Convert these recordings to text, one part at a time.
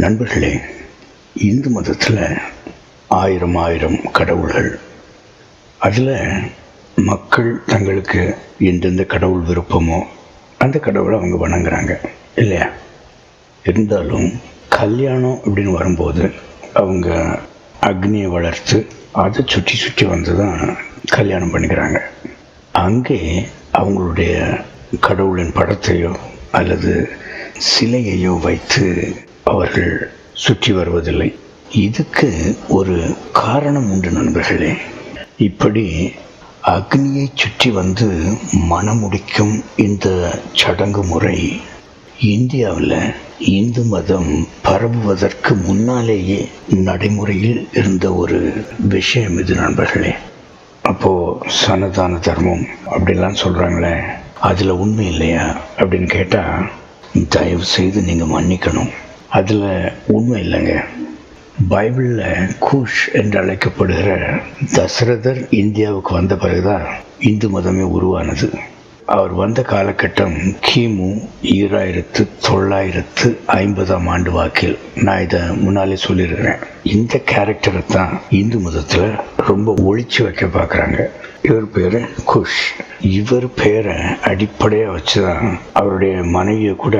நண்பர்களே இந்து மதத்தில் ஆயிரம் ஆயிரம் கடவுள்கள். அதில் மக்கள் தங்களுக்கு எந்தெந்த கடவுள் விருப்பமோ அந்த கடவுளை அவங்க வணங்குறாங்க இல்லையா? இருந்தாலும் கல்யாணம் அப்படின்னு வரும்போது அவங்க அக்னியை வளர்த்து அதை சுற்றி சுற்றி வந்து தான் கல்யாணம் பண்ணிக்கிறாங்க. அங்கே அவங்களுடைய கடவுளின் படத்தையோ அல்லது சிலையையோ வைத்து அவர்கள் சுற்றி வருவதில்லை. இதுக்கு ஒரு காரணம் உண்டு நண்பர்களே. இப்படி அக்னியை சுற்றி வந்து மனமுடிக்கும் இந்த சடங்கு முறை இந்தியாவில் இந்து மதம் பரவுவதற்கு முன்னாலேயே நடைமுறையில் இருந்த ஒரு விஷயம் இது நண்பர்களே. அப்போது சனதான தர்மம் அப்படிலாம் சொல்கிறாங்களே அதில் உண்மை இல்லையா அப்படின்னு கேட்டால் தயவு செய்து நீங்கள் மன்னிக்கணும். அதில் உண்மை இல்லைங்க. பைபிளில் கூஷ் என்று அழைக்கப்படுகிற தசரதர் இந்தியாவுக்கு வந்த பிறகுதான் இந்து மதமே உருவானது. அவர் வந்த காலகட்டம் கிமு ஈராயிரத்து தொள்ளாயிரத்து ஐம்பதாம் ஆண்டு வாக்கில். நான் இதை முன்னாலே சொல்லியிருக்கிறேன். இந்த கேரக்டரை தான் இந்து மதத்தில் ரொம்ப ஒழிச்சு வைக்க பார்க்குறாங்க. இவர் பேர் குஷ். இவர் பேரை அடிப்படையாக வச்சு தான் அவருடைய மனைவியை கூட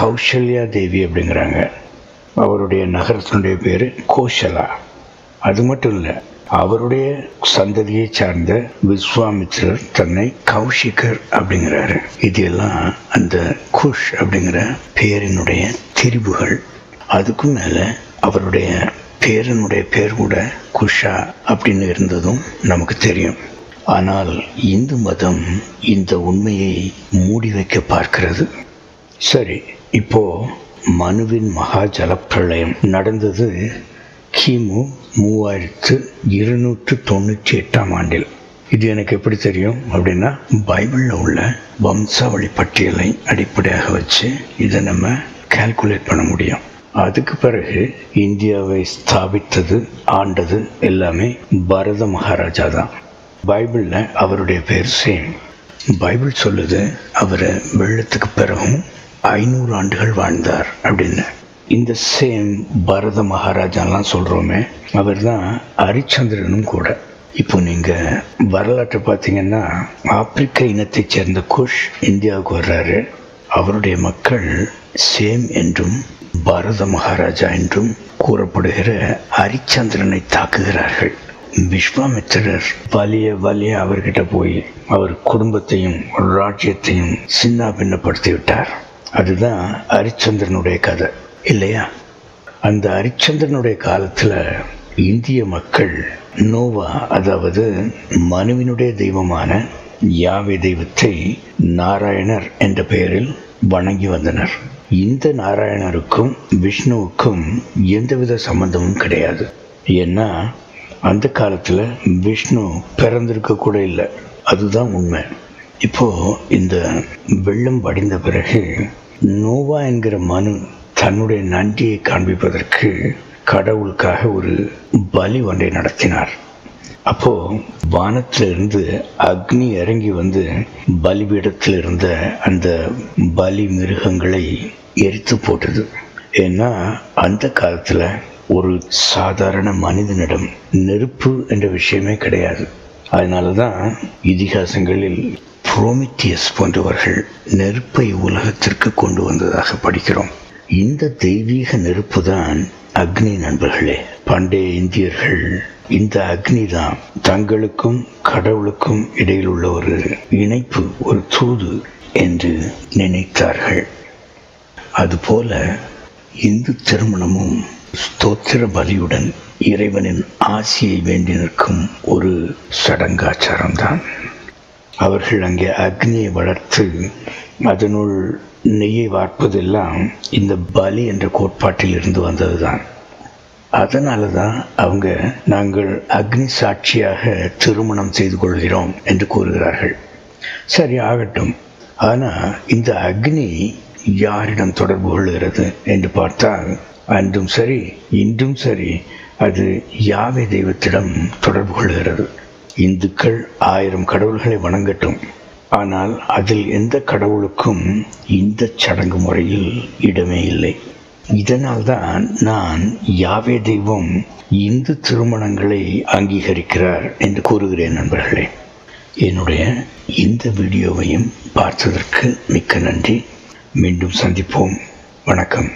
கௌசல்யா தேவி அப்படிங்கிறாங்க. அவருடைய நகரத்தினுடைய பேர் கோஷலா. அது மட்டும் இல்லை அவருடைய சந்ததியை சார்ந்த விஸ்வாமித்ரர் தன்னை கௌஷிகர் அப்படிங்கிறாரு. இது எல்லாம் அந்த குஷ் அப்படிங்கிற பேரினுடைய திரிபுகள். அதுக்கும் மேலே அவருடைய பேரனுடைய பேர் கூட குஷா அப்படின்னு இருந்ததும் நமக்கு தெரியும். ஆனால் இந்து மதம் இந்த உண்மையை மூடி வைக்க பார்க்கிறது சரி இப்போ மனுவின் மகா ஜலப்பிரளயம் நடந்தது கிமு மூவாயிரத்து இருநூற்று தொண்ணூற்றி எட்டாம் ஆண்டில். இது எனக்கு எப்படி தெரியும் அப்படின்னா பைபிளில் உள்ள வம்சாவளி பட்டியலை அடிப்படையாக வச்சு இதை நம்ம கால்குலேட் பண்ண முடியும். அதுக்கு பிறகு இந்தியாவை ஸ்தாபித்தது ஆண்டது எல்லாமே பரத மகாராஜா தான். பைபிளில் அவருடைய பேர் சேம். பைபிள் சொல்லுது அவர் வெள்ளத்துக்கு பிறகும் ஐநூறு ஆண்டுகள் வாழ்ந்தார் அப்படின்னு. இந்த சேம் பரத மகாராஜாலாம் சொல்கிறோமே அவர் தான் ஹரிச்சந்திரனும் கூட. இப்போ நீங்கள் வரலாற்றை பார்த்தீங்கன்னா ஆப்பிரிக்க இனத்தைச் சேர்ந்த குஷ் இந்தியாவுக்கு வர்றாரு. அவருடைய மக்கள் சேம் என்றும் பரத மகாராஜா என்றும் கூறப்படுகிற ஹரிச்சந்திரனை தாக்குகிறார்கள். விஸ்வாமித்திரர் வலிய வலிய அவர்கிட்ட போய் அவர் குடும்பத்தையும் ராஜ்யத்தையும் சின்ன பின்னப்படுத்தி விட்டார். அதுதான் ஹரிச்சந்திரனுடைய கதை இல்லையா? அந்த ஹரிச்சந்திரனுடைய காலத்தில் இந்திய மக்கள் நோவா அதாவது மனுவினுடைய தெய்வமான யாவை தெய்வத்தை நாராயணர் என்ற பெயரில் வணங்கி வந்தனர். இந்த நாராயணருக்கும் விஷ்ணுவுக்கும் எந்தவித சம்பந்தமும் கிடையாது. ஏன்னா அந்த காலத்தில் விஷ்ணு பிறந்திருக்க கூட இல்லை. அதுதான் உண்மை. இப்போ இந்த வெள்ளம் வடிந்த பிறகு நோவா என்கிற மனு தன்னுடைய நன்றியை காண்பிப்பதற்கு கடவுளுக்காக ஒரு பலி ஒன்றை நடத்தினார். அப்போ வானத்திலிருந்து அக்னி இறங்கி வந்து பலிபீடத்தில் இருந்த அந்த பலி மிருகங்களை எரித்து போட்டது. ஏன்னா அந்த காலத்தில் ஒரு சாதாரண மனிதனிடம் நெருப்பு என்ற விஷயமே கிடையாது. அதனால தான் இதிகாசங்களில் புரோமித்தியஸ் போன்றவர்கள் நெருப்பை உலகத்திற்கு கொண்டு வந்ததாக படிக்கிறோம். இந்த தெய்வீக நெருப்பு தான் அக்னி நண்பர்களே. பண்டைய இந்தியர்கள் இந்த அக்னி தான் தங்களுக்கும் கடவுளுக்கும் இடையில் உள்ள ஒரு இணைப்பு ஒரு தூது என்று நினைத்தார்கள். அதுபோல இந்து திருமணமும் ஸ்தோத்திர பலியுடன் இறைவனின் ஆசியை வேண்டி நிற்கும் ஒரு சடங்காச்சாரம்தான். அவர்கள் அங்கே அக்னியை வளர்த்து அதனுள் நெய்யை வார்ப்பதெல்லாம் இந்த பலி என்ற கோட்பாட்டில் இருந்து வந்ததுதான். அதனால தான் அவங்க நாங்கள் அக்னி சாட்சியாக திருமணம் செய்து கொள்கிறோம் என்று கூறுகிறார்கள். சரி ஆகட்டும். ஆனால் இந்த அக்னி யாரிடம் தொடர்பு கொள்கிறது என்று பார்த்தால் அன்றும் சரி இன்றும் சரி அது யாவை தெய்வத்திடம் தொடர்பு கொள்கிறது. இந்துக்கள் ஆயிரம் கடவுள்களை வணங்கட்டும். ஆனால் அதில் எந்த கடவுளுக்கும் இந்த சடங்கு முறையில் இடமே இல்லை. இதனால்தான் நான் யாவே தெய்வம் இந்து திருமணங்களை அங்கீகரிக்கிறார் என்று கூறுகிறேன் நண்பர்களே. என்னுடைய இந்த வீடியோவையும் பார்த்ததற்கு மிக்க நன்றி. மீண்டும் சந்திப்போம். வணக்கம்.